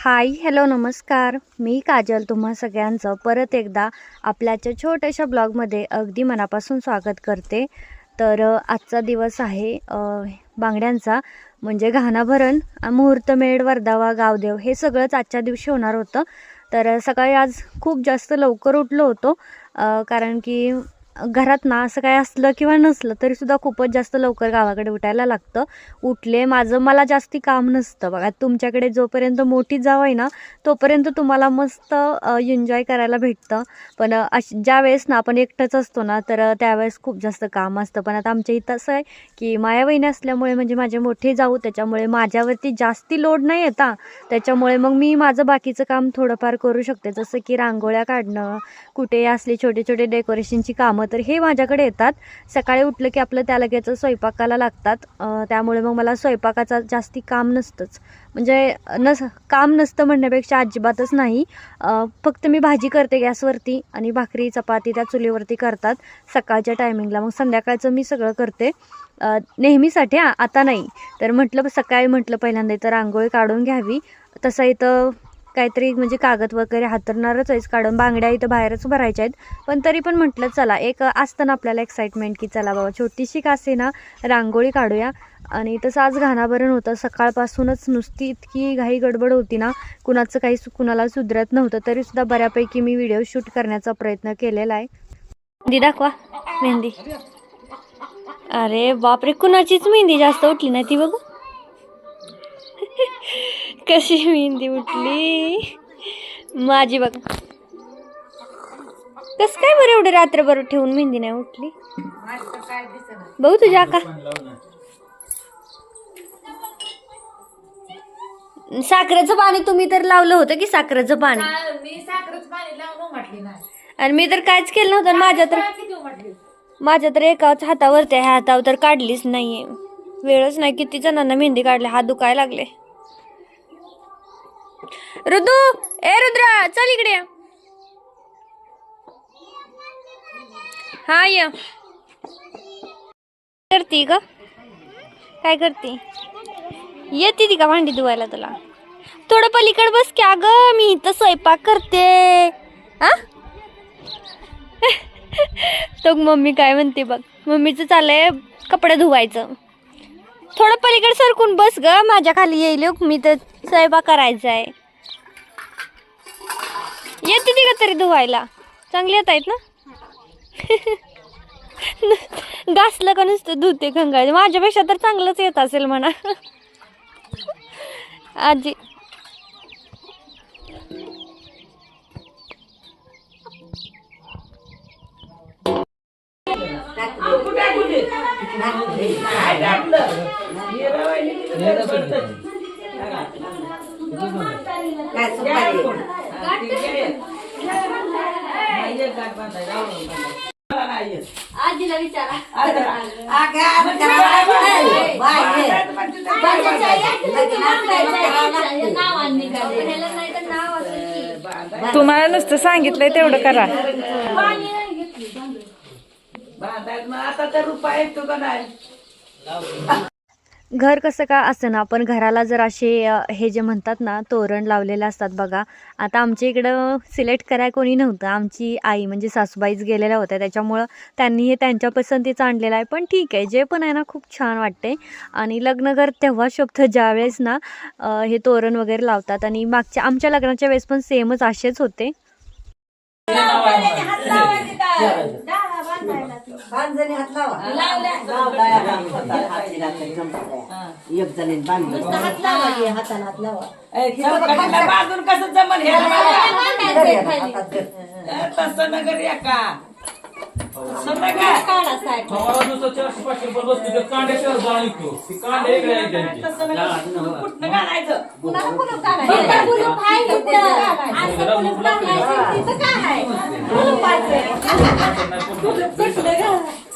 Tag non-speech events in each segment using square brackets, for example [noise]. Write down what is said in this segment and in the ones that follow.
Hi hello नमस्कार. मी काजल तुम्हा सगळ्यांचं परत एकदा आपल्याच्या छोट्याशा ब्लॉगमध्ये अगदी मनापासून स्वागत करते. तर आजचा दिवस आहे बांगड्यांचा म्हणजे घाणाभरण मुहूर्तमेढ वर्धावा गावदेव हे सगळंच आजच्या दिवशी होणार होतं. तर सकाळी आज खूप जास्त लवकर उठलो होतो कारण की घरात ना असं काय असलं किंवा नसलं तरीसुद्धा खूपच जास्त लवकर गावाकडे उठायला लागतं. उठले माझं मला जास्ती काम नसतं. बघा तुमच्याकडे जोपर्यंत मोठी जाव आहे ना तोपर्यंत तुम्हाला मस्त एन्जॉय करायला भेटतं. पण अश ज्या वेळेस ना आपण एकटंच असतो ना तर त्यावेळेस खूप जास्त काम असतं. पण आता आमच्या इथं असं आहे की माया बहिणी असल्यामुळे म्हणजे माझे मोठे जाऊ त्याच्यामुळे माझ्यावरती जास्ती लोड नाही येता त्याच्यामुळे मग मी माझं बाकीचं काम थोडंफार करू शकते. जसं की रांगोळ्या काढणं कुठे असले छोटे छोटे डेकोरेशनची कामं तर हे माझ्याकडे येतात. सकाळी उठलं की आपलं त्या लगेच स्वयंपाकाला लागतात. त्यामुळे मग मला स्वयंपाकाचा जास्ती काम नसतंच. म्हणजे नस काम नसतं म्हणण्यापेक्षा अजिबातच नाही. फक्त मी भाजी करते गॅसवरती आणि भाकरी चपाती त्या चुलीवरती करतात. सकाळच्या टायमिंगला मग संध्याकाळचं मी सगळं करते. नेहमीसाठी आता नाही. तर म्हटलं सकाळी म्हटलं पहिल्यांदा इथं रांगोळी काढून घ्यावी. तसं इथं काहीतरी म्हणजे कागद वगैरे हातरणारच आहेच काढून बांगड्या इथं बाहेरच भरायच्या आहेत. पण तरी पण म्हटलं चला एक असतं ना आपल्याला एक्साइटमेंट की चला बाबा छोटीशी का असे ना रांगोळी काढूया. आणि तसं आज घाणाभरण होतं. सकाळपासूनच नुसती इतकी घाई गडबड होती ना कुणाचं काही कुणाला सुधरत नव्हतं. तरीसुद्धा बऱ्यापैकी मी व्हिडिओ शूट करण्याचा प्रयत्न केलेला आहे. मेहंदी दाखवा. मेहंदी. अरे बापरे कुणाचीच मेहंदी जास्त उठली नाही ती बघू. कशी मेहंदी उठली? माझी बघ. कस काय बरं एवढं रात्रभर ठेवून मेहंदी नाही उठली? बघू तुझ्या का साखरेचं पाणी तुम्ही तर लावलं होतं की साखरेचं पाणी? आणि मी तर काहीच केलं नव्हतं माझ्या तर माझ्या तर एकाच हातावरती हातावर तर काढलीच नाहीये. वेळच नाही किती जणांना मेहंदी काढले हात दुखायला लागले. रुदू ए रुद्रा चल इकडे. हा ये. करती का काय करती? येते ती का भांडी धुवायला तुला? थोडं पलीकड बस की अगं मी इथं स्वयंपाक करते. हा [laughs] तो मम्मी काय म्हणते बघ मम्मीचं चाललंय कपडे धुवायचं. थोडं पलीकडे सरकून बस ग माझ्या खाली येईल. मी तर स्वयंपाक करायचा आहे येते ती का तरी धुवायला? चांगली येत आहेत ना? [laughs] घासलं का नुसतं धुते खंगाळ. माझ्यापेक्षा तर चांगलंच येत असेल म्हणा. [laughs] आजी. आजीला विचारा तुम्हाला नुसतं सांगितलंय तेवढं करा. आता तर रुपये येतो का नाही? घर कसं का असं ना पण घराला जर असे हे जे म्हणतात ना तोरण लावलेले असतात बघा. आता आमच्या इकडं सिलेक्ट कराय कोणी नव्हतं. आमची आई म्हणजे सासूबाईच गेलेल्या होत्या. त्याच्यामुळं त्यांनी हे त्यांच्या पसंतीचं आणलेलं आहे. पण ठीक आहे. जे पण आहे ना खूप छान वाटते आणि लग्न घर तेव्हा शोभतं. ज्यावेळेस ना हे तोरण वगैरे लावतात. आणि मागच्या आमच्या लग्नाच्या वेळेस पण सेमच असेच होते. बांधणी हात लावा. एक जणीन बांधलं हात लावा. हे हात लावा. बांधून कसं जमल? हे हातात धर. तसं नगर का? तसं नका आम्हाला नुसतं चारशे पाचशे रुपये बसतो ते कांड्याशिवाय जाळ निघतो ती कांडे वेगळे आहेत त्यांचे तसं नका कुठनं घालायचं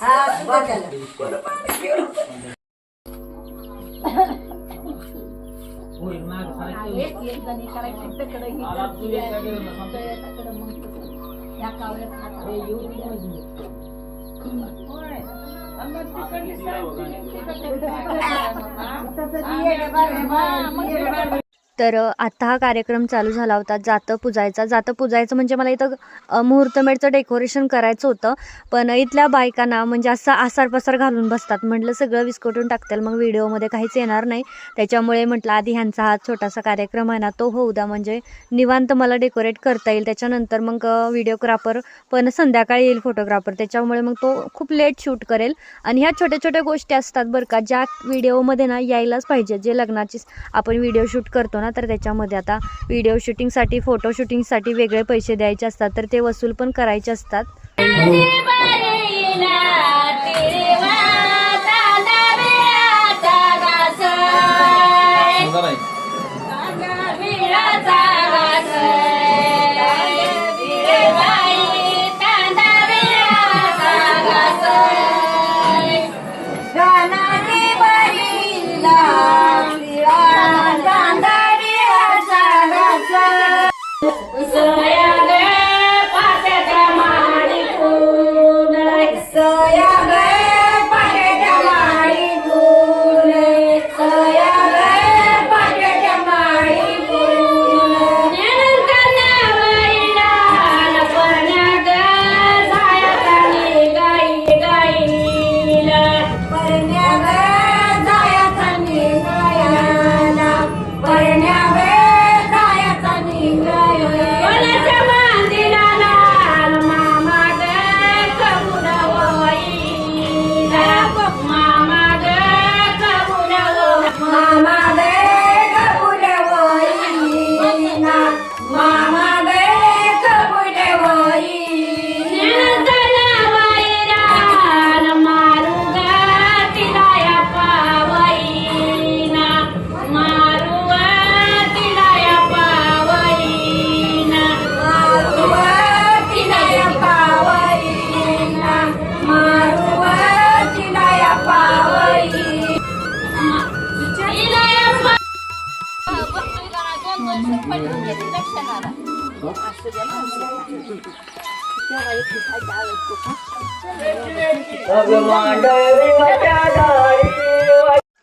हा बांधायला. तर आता आत्ता हा कार्यक्रम चालू झाला होता जातं पुजायचा. जातं पुजायचं म्हणजे मला इथं मुहूर्तमेढचं डेकोरेशन करायचं होतं. पण इथल्या बायकांना म्हणजे असं आसार पसार घालून बसतात. म्हटलं सगळं विस्कटून टाकतील मग व्हिडिओमध्ये काहीच येणार नाही. त्याच्यामुळे म्हटलं आधी ह्यांचा हा छोटासा कार्यक्रम आहे ना तो होऊ द्या. म्हणजे निवांत मला डेकोरेट करता येईल. त्याच्यानंतर मग व्हिडिओग्राफर पण संध्याकाळी येईल फोटोग्राफर. त्याच्यामुळे मग तो खूप लेट शूट करेल. आणि ह्या छोट्या छोट्या गोष्टी असतात बरं का ज्या व्हिडिओमध्ये ना यायलाच पाहिजे. जे लग्नाची आपण व्हिडिओ शूट करतो ना तर त्याच्यामध्ये आता व्हिडिओ शूटिंगसाठी फोटो शूटिंगसाठी वेगळे पैसे द्यायचे असतात तर ते वसूल पण करायचे असतात.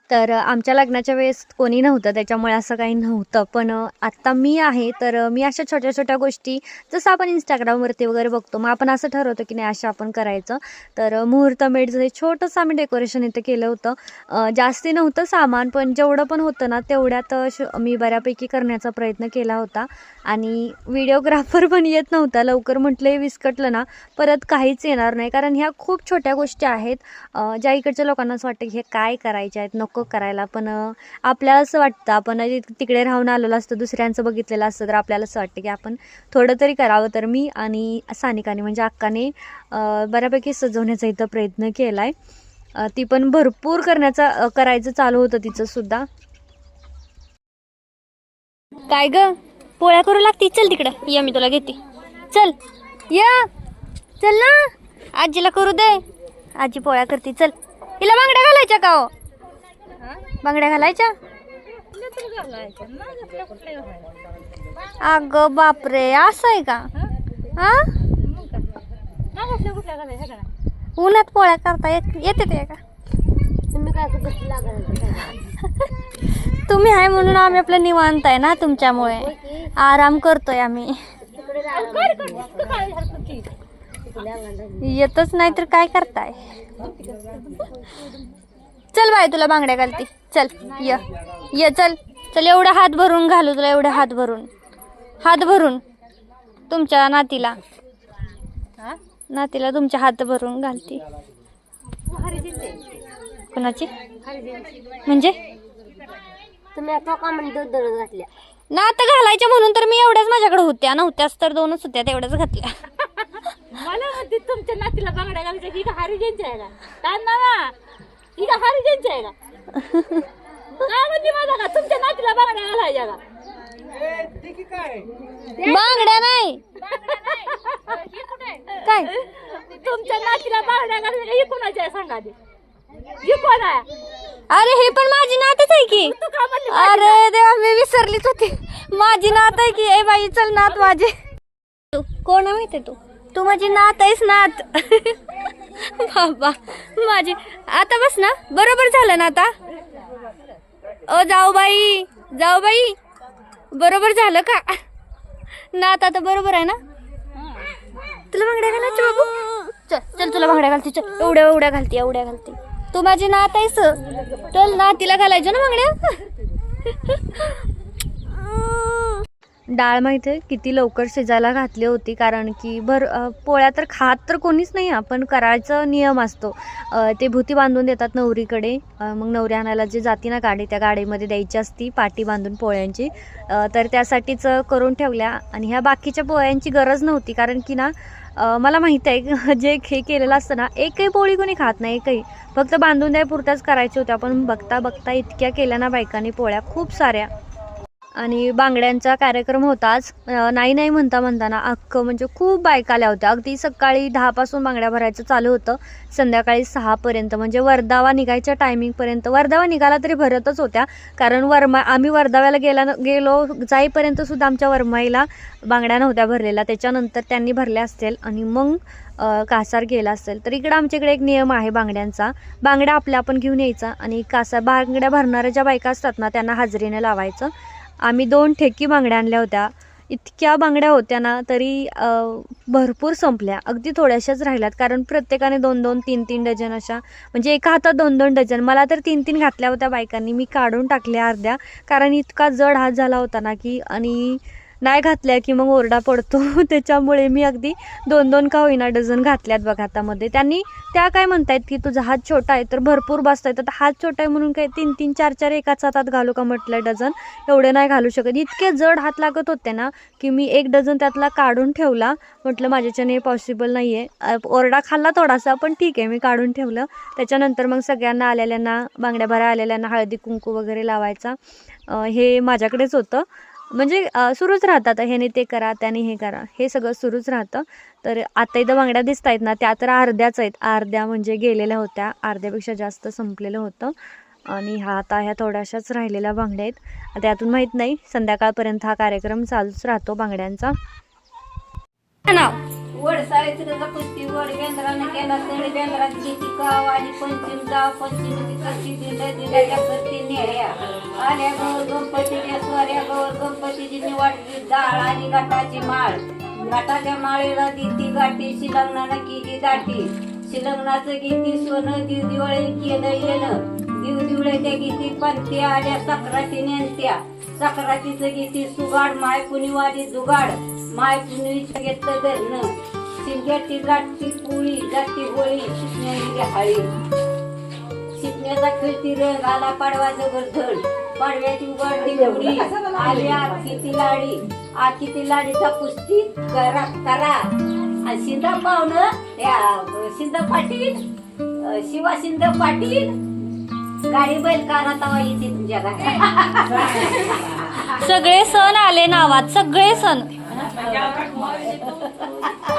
तर आमच्या लग्नाच्या वेळेस कोणी नव्हतं त्याच्यामुळे असं काही नव्हतं. पण आत्ता मी आहे तर मी अशा छोट्या छोट्या गोष्टी जसं आपण इंस्टाग्रामवरती वगैरे बघतो मग आपण असं ठरवतो की नाही असं आपण करायचं. तर अ, मुहूर्तमेढचं हे छोटंसं आम्ही डेकोरेशन इथं केलं होतं. जास्ती नव्हतं सामान पण जेवढं पण होतं ना तेवढ्यात श- मी बऱ्यापैकी करण्याचा प्रयत्न केला होता. आणि व्हिडिओग्राफर पण येत नव्हता. लवकर म्हटलं हे विस्कटलं ना परत काहीच येणार नाही. कारण ह्या खूप छोट्या गोष्टी आहेत. ज्या इकडच्या लोकांना असं वाटतं की हे काय करायचे आहेत नको करायला. पण आपल्याला असं वाटतं आपण तिकडे राहून आलेलो असतं दुसऱ्यांचं बघितलेलं असतं तर आपल्याला असं वाटतं की आपण थोडं तरी करावं. तर मी आणि सानिकाने म्हणजे अक्काने बऱ्यापैकी सजवण्याचा इथं प्रयत्न केला आहे ती पण भरपूर करण्याचा करायचं चालू होतं तिचं सुद्धा. काय ग? पोळ्या करू लागते. चल तिकडं. ये मी तुला घेते. चल. या. चल ना. आजीला करू दे. आजी पोळ्या करते. चल. हिला बांगड्या घालायच्या का हो? बांगड्या घालायच्या? अग बापरे असं आहे का? हा उन्हात पोळ्या करता येत येते ते का? तुम्ही आहे म्हणून आम्ही आपलं निवांत आहे ना तुमच्यामुळे. आराम करतोय आम्ही. येतच नाही तर काय करताय? चल बाय तुला बांगड्या घालते. चल ये. ये चल. चल एवढा हात भरून घालू तुला एवढा हात भरून. हात भरून. तुमच्या नातीला. नातीला तुमच्या हात भरून घालते. कोणाची? म्हणजे? तुम्ही आता का म्हणजे दळत घातल्या. नातं घालायच्या म्हणून तर मी एवढ्याच माझ्याकडे होत्या. नव्हत्याच तर दोनच होत्या तेवढ्याच घातल्या. मला म्हणते तुमच्या नातीला बांगड्या घालायच्या ही का हरिजनची आहे का? तांदा ना ही का हरिजनची आहे का? [laughs] काय म्हणते माझा का? तुमच्या नातीला बांगड्या घालायच्या का? बांगड्या नाही. काय? तुमच्या नातीला बांगड्या घालायच्या ही कोणाची आहे? सांगा ते. ही कोण आहे? अरे हे पण माझी नातच आहे की. तू का म्हणली अरे देवा मी विसरलीच होती. माझी नात आहे की? ए बाई चल नात माझी. तू कोण आहे माहिती तू? तू माझी नात आहेस नात. बाबा माझी आता बस ना. बरोबर झालं ना आता? ओ जाऊ बाई जाऊ बाई. बरोबर झालं का? नात आता बरोबर आहे ना? तुला बांगड्या घालायच्या बाबू? चल चल तुला बांगड्या घालते चल. एवढ्या एवढ्या घालते एवढ्या घालते. तू माझी नात आहेस? चल नातीला घालायचो ना मागण्या डाळ माहिती आहे किती लवकर शिजायला घातली होती कारण की भर पोळ्या तर खात तर कोणीच नाही आपण करायचा नियम असतो. ते भूती बांधून देतात नवरीकडे. मग नवरी आणायला जी जाती ना गाडी त्या गाडीमध्ये द्यायची असती पाटी बांधून पोळ्यांची. तर त्यासाठीच करून ठेवल्या. आणि ह्या बाकीच्या पोळ्यांची गरज नव्हती कारण की ना मला माहीत आहे [laughs] जे हे केलेलं असतं ना एकही पोळी कोणी खात नाही एकही. फक्त बांधून द्या पुरत्याच करायच्या होत्या पण बघता बघता इतक्या केल्या ना बायकांनी पोळ्या खूप साऱ्या. आणि बांगड्यांचा कार्यक्रम होताच नाही नाही म्हणता म्हणताना अख्खं म्हणजे खूप बायका आल्या होत्या. अगदी सकाळी दहापासून बांगड्या भरायचं चालू होतं. संध्याकाळी सहापर्यंत म्हणजे वर्धावा निघायच्या टायमिंगपर्यंत. वर्धावा निघाला तरी भरतच होत्या. कारण वरमा आम्ही वर्धाव्याला गेला गेलो जाईपर्यंत सुद्धा आमच्या वरमाईला बांगड्या नव्हत्या भरलेल्या. त्याच्यानंतर त्यांनी भरल्या असतील आणि मग कासार गेला असेल. तर इकडं आमच्याकडे एक नियम आहे बांगड्यांचा. बांगड्या आपल्या आपण घेऊन यायचा आणि कासा बांगड्या भरणाऱ्या ज्या बायका असतात ना त्यांना हाजरीने लावायचं. आम्ही दोन ठेकी बांगड्या आणल्या होत्या. इतक्या बांगड्या होत्या ना तरी भरपूर संपल्या. अगदी थोड्याशाच राहिल्यात कारण प्रत्येकाने दोन दोन तीन तीन डझन अशा म्हणजे एका हातात दोन दोन डझन. मला तर तीन तीन घातल्या होत्या बायकांनी. मी काढून टाकल्या अर्ध्या कारण इतका जड हात झाला होता ना की आणि नाही घातल्या की मग ओरडा पडतो. [laughs] त्याच्यामुळे मी अगदी दोन दोन का होईना डझन घातल्यात बघा हातामध्ये. त्यांनी त्या काय म्हणतायत की तुझा हात छोटा आहे तर भरपूर बसतायत. आता हात छोटा आहे म्हणून काय तीन तीन चार चार एकाच हातात घालू का म्हटलं डझन? एवढे नाही घालू शकत. इतके जड हात लागत होते ना की मी एक डझन त्यातला काढून ठेवला. म्हटलं माझ्याच्याने पॉसिबल नाही आहे ओरडा खाल्ला थोडासा पण ठीक आहे मी काढून ठेवलं. त्याच्यानंतर मग सगळ्यांना आलेल्यांना बांगड्या भरा आलेल्यांना हळदी कुंकू वगैरे लावायचा. हे माझ्याकडेच होतं. म्हणजे सुरूच राहतात. ह्याने ते करा त्याने हे करा. हे सगळं सुरूच राहतं. तर आता इथं बांगड्या दिसत आहेत ना त्या तर अर्ध्याच आहेत. अर्ध्या म्हणजे गेलेल्या होत्या. अर्ध्यापेक्षा जास्त संपलेलं होतं. आणि हा आता ह्या थोड्याशाच राहिलेल्या बांगड्या आहेत. त्यातून माहीत नाही. संध्याकाळपर्यंत हा कार्यक्रम चालूच राहतो बांगड्यांचा. नाव? वड सावित्रीचा कुस्ती वड. केला तरी बेंद्रात किती काव आणि पंचम जाव पंचमीची कशी दिलं दिल्या करती आल्या गौर गणपतीच्या स्वाऱ्या गौर गणपतीची डाळ आणि घाटाची माळ. घाटाच्या माळेला दिती गाठी शिलग्नानं दाटी. शिलग्नाचं किती सोनं दिव दिवाळी केलं येणं. दिव दिवळ्याच्या किती पंथ्या आल्या सक्राती नेंत्या सक्रातीचं किती सुगाड माय कुणीवाडी जुगाड माय कुणीचं घेतलं धरणं. शिंग्याची लाटती पोळी जाती गोळी शिकण्याची हाळी शिकण्याचा खेळती रंग आला पाडवाचं वर्धन पाडव्याची उघडली उघडी आली किती लाडी. आत किती लाडीचा कुस्ती करा करा. आणि शिंदा पाहुणं त्या शिंद पाटील शिवा शिंद पाटील. गाडी बैल काना तवा येते तुमच्या सगळे सण आले नावात सगळे सण. [laughs] [laughs]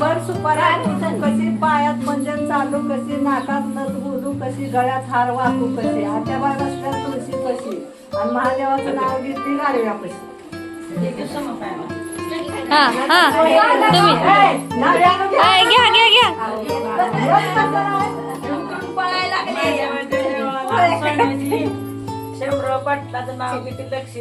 बर सुपारा कशी पायात म्हणजे चालू कशी नाकात नथ बोलू कशी गळ्यात हार वाकू कशी आत्या बाय बसल्या तुळशी कशी आणि महादेवाचं नाव घेतली गाडव्या कशी हा हा घ्या घ्या घ्या पाटलाचं नाव किती लक्ष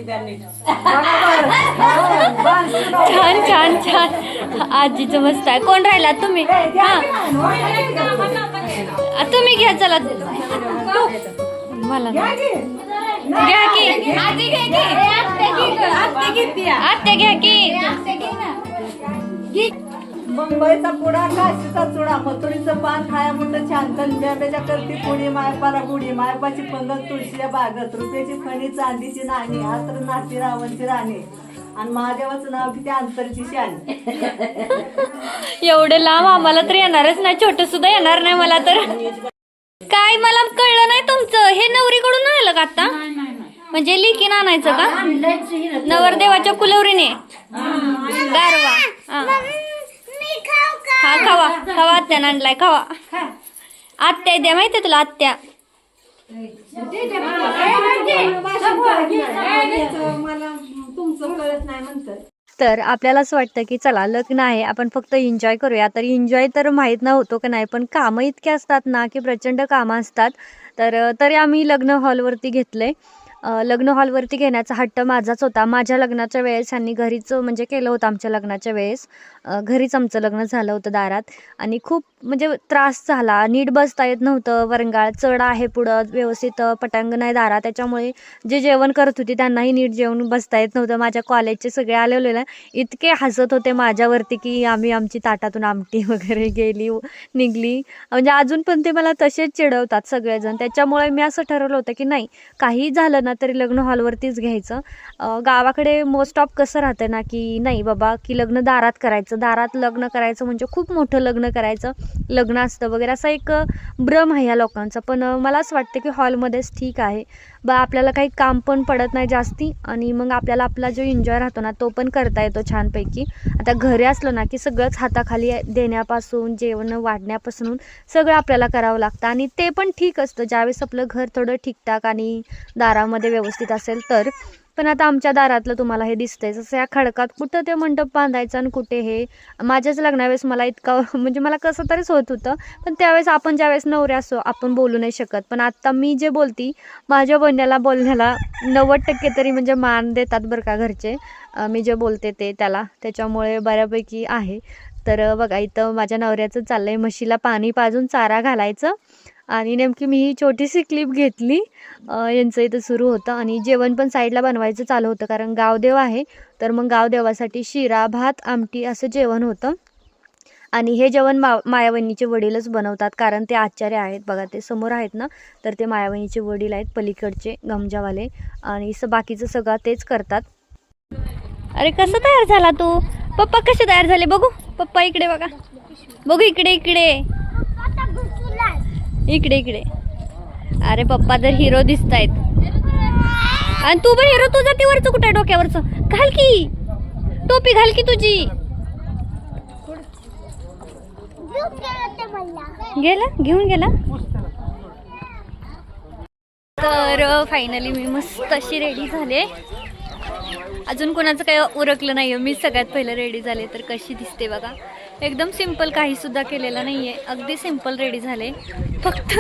छान छान छान. आजीचं मस्त आहे. कोण राहिला? तुम्ही? हा. आ, तुम्ही घ्या चला. मला घ्या की. आत्या घ्या की. मुंबईचा पुडा काशीचा चुडा मथुरीचं पान खाया म्हणतं छान कलब्याच्या करती पुडी मायपाला गुडी मायपाची पंगत तुळशीच्या बागत रुपयाची फणी चांदीची नाणी आत्र नाती रावणची राणी. आणि महादेवाचं नाव किती अंतरची शाणी एवढे लांब आम्हाला तर येणारच नाही छोट सुद्धा येणार नाही मला तर. काय मला कळलं नाही तुमचं हे नवरीकडून आलं का आता? म्हणजे लिखीन आणायचं का? नवरदेवाच्या कुलवरीने. गारवा हा. खावा खावा आत्यानं आणलाय खावा. आत्या द्या माहितीये तुला आत्या? मला. तुमचं कळत नाही म्हणतं तर आपल्याला असं वाटतं की चला लग्न आहे आपण फक्त एन्जॉय करूया. तर एन्जॉय तर माहीत न होतो का नाही पण कामं इतके असतात ना की प्रचंड कामं असतात. तर तरी आम्ही लग्न हॉलवरती घेतलं आहे लग्न हॉलवरती घेण्याचा हट्ट माझाच होता. माझ्या लग्नाच्या वेळेस यांनी घरीच म्हणजे केलं होतं आमच्या लग्नाच्या वेळेस. घरीच आमचं लग्न झालं होतं दारात. आणि खूप म्हणजे त्रास झाला. नीट बसता येत नव्हतं. वरंगाळ चढ आहे पुढं व्यवस्थित पटांगण आहे दारा त्याच्यामुळे जे जेवण करत होती त्यांनाही नीट जेवण बसता येत नव्हतं. माझ्या कॉलेजचे सगळे आलेले ना इतके हसत होते माझ्यावरती की आम्ही आमची ताटातून आमटी [laughs] वगैरे गेली निघली. म्हणजे अजून पण ते मला तसेच चिडवतात सगळेजण. त्याच्यामुळे मी असं ठरवलं होतं की नाही काही झालं ना तरी लग्न हॉलवरतीच घ्यायचं. गावाकडे मोस्ट ऑफ कसं राहतं ना की नाही बाबा की लग्न दारात करायचं. दारात लग्न करायचं म्हणजे खूप मोठं लग्न करायचं. लग्न असतं वगैरे असा एक भ्रम आहे या लोकांचा. पण मला असं वाटतं की हॉलमध्येच ठीक आहे. बा आपल्याला काही काम पण पडत नाही जास्ती आणि मग आपल्याला आपला जो एन्जॉय राहतो ना तो पण करता येतो छानपैकी. आता घरी असलं ना की सगळंच हाताखाली देण्यापासून जेवण वाढण्यापासून सगळं आपल्याला करावं लागतं आणि ते पण ठीक असतं. ज्यावेळेस आपलं घर थोडं ठीकठाक आणि दारामध्ये व्यवस्थित असेल तर. पण आता आमच्या दारातलं तुम्हाला हे दिसतंय. जसं या खडकात कुठं ते मंडप बांधायचं आणि कुठे हे माझ्याच लग्नावेळेस मला इतका [laughs] म्हणजे मला कसं तरीच होत होतं. पण त्यावेळेस आपण ज्यावेळेस नवऱ्या असो आपण बोलू नाही शकत. पण आत्ता मी जे बोलती माझ्या बोलण्याला बोलण्याला नव्वद टक्के तरी म्हणजे मान देतात बरं का घरचे. मी जे बोलते ते त्याला. त्याच्यामुळे बऱ्यापैकी आहे. तर बघा इथं माझ्या नवऱ्याचं चाललं आहे म्हशीला पाणी पाजून चारा घालायचं. आणि नेमकी मी ही छोटीशी क्लिप घेतली. यांचं इथं सुरू होतं आणि जेवण पण साईडला बनवायचं चालू होतं. कारण गावदेव आहे. तर मग गावदेवासाठी शिरा भात आमटी असं जेवण होतं. आणि हे जेवण मा मायावहिनीचे वडीलच बनवतात. कारण ते आचार्य आहेत. बघा ते समोर आहेत ना? तर ते मायावहिनीचे वडील आहेत. पलीकडचे गमजावाले. आणि स बाकीचं सगळं तेच करतात. अरे कसं तयार झाला तू? पप्पा कसे तयार झाले? बघू. पप्पा इकडे बघा. बघू इकडे इकडे. इकडे इकडे. अरे पप्पा तर हिरो दिसत आहेत आणि तू पण हिरो तुझं ती कुठे डोक्यावरचं? घाल की. टोपी घाल की तुझी. गेला? घेऊन गेला? तर फायनली मी मस्त अशी रेडी झाले. अजून कोणाचं काही उरकलं नाही मी सगळ्यात पहिलं रेडी झाले तर कशी दिसते बघा. एकदम सिंपल काहीसुद्धा केलेलं नाही आहे अगदी सिंपल रेडी झाले. फक्त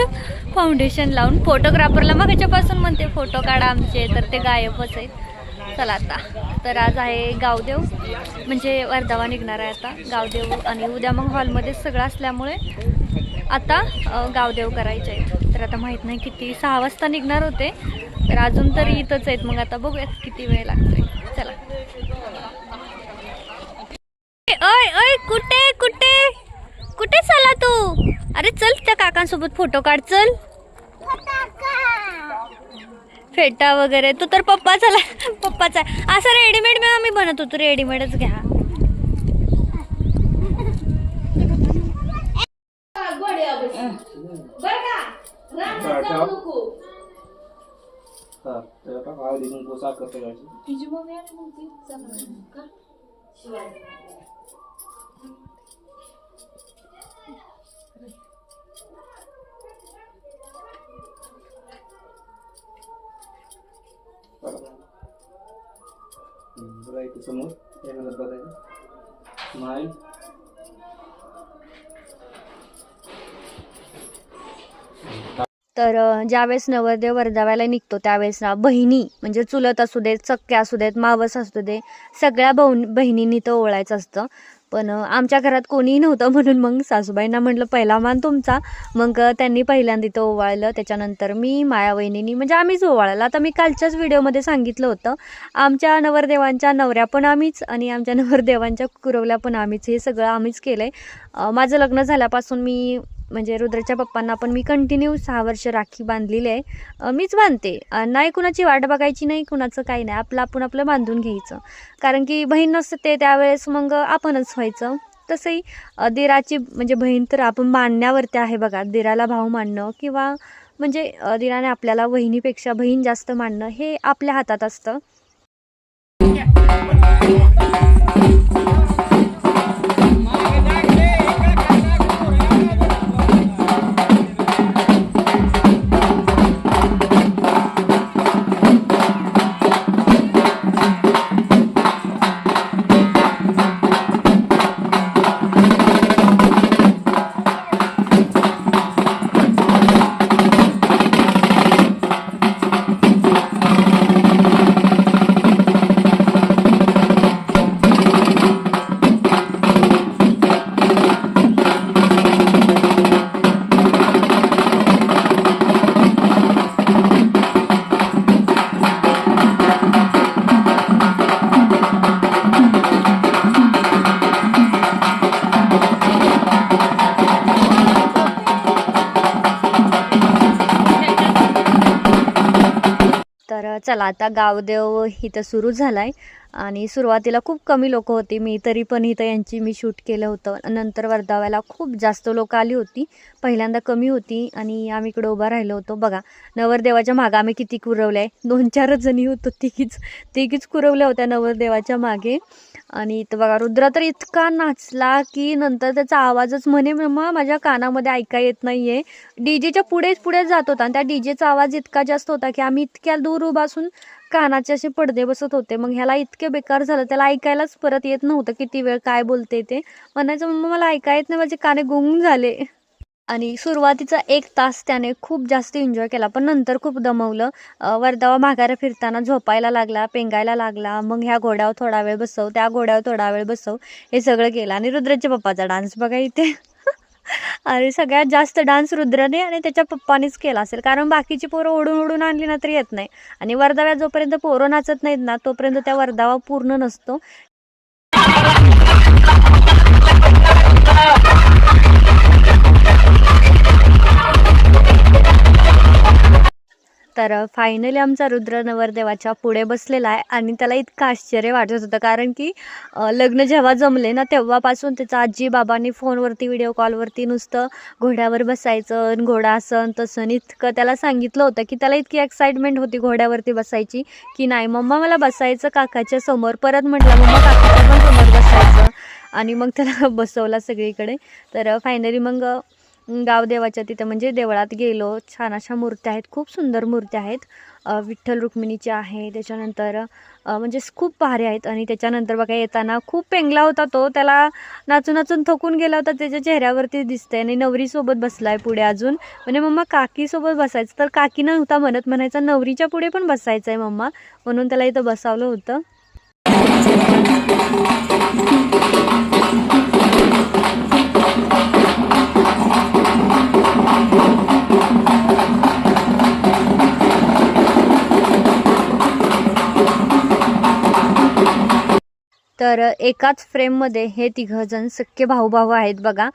फाउंडेशन लावून फोटोग्राफरला मग याच्यापासून म्हणते फोटो काढा आमचे तर ते गायबच आहेत. चला आता. तर आज आहे गावदेव. म्हणजे वर्धावा निघणार आहे आता. गावदेव आणि उद्या मग हॉलमध्ये सगळं असल्यामुळे आता गावदेव करायचे आहेत. तर आता माहीत नाही किती सहा वाजता निघणार होते. तर अजून तरी इथंच आहेत. मग आता बघूयात किती वेळ लागतोय चला ए, कुठे कुठे? कुठे चला तू? अरे चल त्या काकांसोबत फोटो काढ चल. फेटा वगैरे. तू तर पप्पा चला पप्पाचा. असं रेडीमेड मी आम्ही बनत होतो. रेडीमेडच घ्या. त्याला टाक हळदी कुंकू साखर सगळ्याची हम्म, बघा समोर स्माईल तर ज्यावेळेस नवरदेव वर्धाव्याला निघतो त्यावेळेस ना बहिणी म्हणजे चुलत असू देत चक्क्या असू देत मावस असू दे सगळ्या बहून बहिणींनी तो ओळायचं असतं. पण आमच्या घरात कोणीही नव्हतं [laughs] म्हणून मग सासूबाईंना म्हटलं पहिला मान तुमचा. मग त्यांनी पहिल्यांदा तो ओवाळलं. त्याच्यानंतर मी माया वहिनीनी म्हणजे आम्हीच ओवाळलं. आता मी कालच्याच व्हिडिओमध्ये सांगितलं होतं आमच्या नवरदेवांच्या नवऱ्या पण आम्हीच आणि आमच्या [laughs] नवरदेवांच्या कुरवल्या पण आम्हीच. हे सगळं आम्हीच केलं आहे माझं लग्न झाल्यापासून मी म्हणजे रुद्रच्या पप्पांना पण मी कंटिन्यू सहा वर्ष राखी बांधलेली आहे. मीच बांधते. नाही कुणाची वाट बघायची नाही कुणाचं काही नाही. आपलं आपण आपलं बांधून घ्यायचं. कारण की बहीण नसते ते त्यावेळेस मग आपणच व्हायचं. तसंही दिराची म्हणजे बहीण तर आपण मानण्यावरती आहे बघा. दिराला भाऊ मानणं किंवा म्हणजे दिराने आपल्याला वहिनीपेक्षा बहीण जास्त मानणं हे आपल्या हातात असतं. चला आता गावदेव इथं सुरू झाला आहे आणि सुरुवातीला खूप कमी लोक होती. मी तरी पण इथं यांची मी शूट केलं होतं. नंतर वर्धाव्याला खूप जास्त लोक आली होती. पहिल्यांदा कमी होती आणि आम्ही इकडं उभा राहिलो होतो. बघा नवरदेवाच्या मागे आम्ही किती कुरवल्या. आहे दोन चारच जणी होतो तिघीच तिघीच कुरवल्या होत्या नवरदेवाच्या मागे. आणि इथं बघा रुद्रा तर इतका नाचला की नंतर त्याचा आवाजच म्हणे मग माझ्या कानामध्ये ऐका येत नाही आहे डीजेच्या पुढेच पुढेच जात होता आणि त्या डीजेचा आवाज इतका जास्त होता की आम्ही इतक्या दूर उभा असून कानाचे असे पडदे बसत होते. मग ह्याला इतके बेकार झालं त्याला ऐकायलाच परत येत नव्हतं किती वेळ काय बोलते ते. म्हणायचं मम्मा मला ऐका येत नाही माझे काने गुंग झाले. आणि सुरुवातीचा एक तास त्याने खूप जास्त एन्जॉय केला पण नंतर खूप दमवलं. वर्धावा माघारा फिरताना झोपायला लागला पेंगायला लागला. मग ह्या घोड्यावर थोडा वेळ बसव त्या घोड्यावर थोडा वेळ बसव हे सगळं केलं. आणि रुद्राच्या पप्पाचा डान्स बघा इथे. आणि सगळ्यात जास्त डान्स रुद्रने आणि त्याच्या पप्पानेच केला असेल. कारण बाकीची पोरं ओढून ओढून आणली ना तरी येत नाही. आणि वर्धाव्यात जोपर्यंत पोरं नाचत नाहीत ना तोपर्यंत त्या वर्धावा पूर्ण नसतो. तर फायनली आमचा रुद्र नवरदेवाच्या पुढे बसलेला आहे आणि त्याला इतकं आश्चर्य वाटत होतं. कारण की लग्न जेव्हा जमले ना तेव्हापासून त्याचा आजी बाबांनी फोनवरती व्हिडिओ कॉलवरती नुसतं घोड्यावर बसायचं आणि घोडा असं तसं इतकं त्याला सांगितलं होतं की त्याला इतकी एक्साइटमेंट होती घोड्यावरती बसायची की नाही मम्मा मला बसायचं काकाच्या समोर परत म्हटलं मम्मा काकाच्या पण समोर बसायचं. आणि मग त्याला बसवला सगळीकडे. तर फायनली मग गावदेवाच्या तिथं म्हणजे देवळात गेलो. छान अशा मूर्त्या आहेत. खूप सुंदर मूर्त्या आहेत. विठ्ठल रुक्मिणीच्या आहे. त्याच्यानंतर म्हणजे खूप भारी आहेत. आणि त्याच्यानंतर बघा येताना खूप पेंगला होता तो. त्याला नाचून नाचून थकून गेला होता. त्याच्या चेहऱ्यावरती दिसतंय. आणि नवरीसोबत बसलाय पुढे अजून. म्हणजे मम्मा काकीसोबत बसायचं. तर काकी नव्हता म्हणत. म्हणायचा नवरीच्या पुढे पण बसायचं आहे मम्मा. म्हणून त्याला इथं बसावलं होतं. तर एकाच फ्रेममध्ये हे तिघंजण सख्खे भाऊभाऊ आहेत बघा.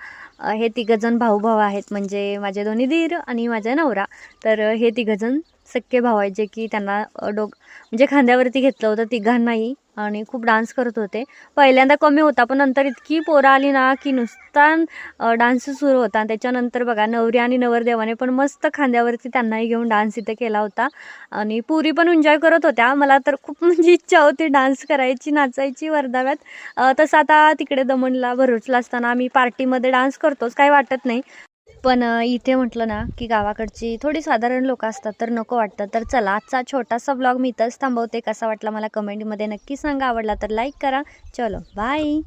हे तिघंजण भाऊभाऊ आहेत म्हणजे माझे दोन्ही धीर आणि माझा नवरा. तर हे तिघंजण सख्खे भाऊ आहेत जे की त्यांना डोक म्हणजे खांद्यावरती घेतलं होतं तिघांनाही. आणि खूप डान्स करत होते. पहिल्यांदा कमी होता पण नंतर इतकी पोरं आली ना की नुसता डान्स सुरू होता. आणि त्याच्यानंतर बघा नवरी आणि नवरदेवाने पण मस्त खांद्यावरती त्यांनाही घेऊन डान्स इथे केला होता. आणि पुरी पण एन्जॉय करत होत्या. मला तर खूप म्हणजे इच्छा होती डान्स करायची नाचायची वर्धाव्यात. तसं आता तिकडे दमणला भरूचला असताना आम्ही पार्टीमध्ये डान्स करतोच काही वाटत नाही. पण इथे म्हटलं ना की गावाकडची थोडी साधारण लोक असतात तर नको वाटतं. तर चला आजचा छोटासा ब्लॉग मी इथंच थांबवते. कसा वाटला मला कमेंटमध्ये नक्की सांगा. आवडला तर लाईक करा. चलो बाय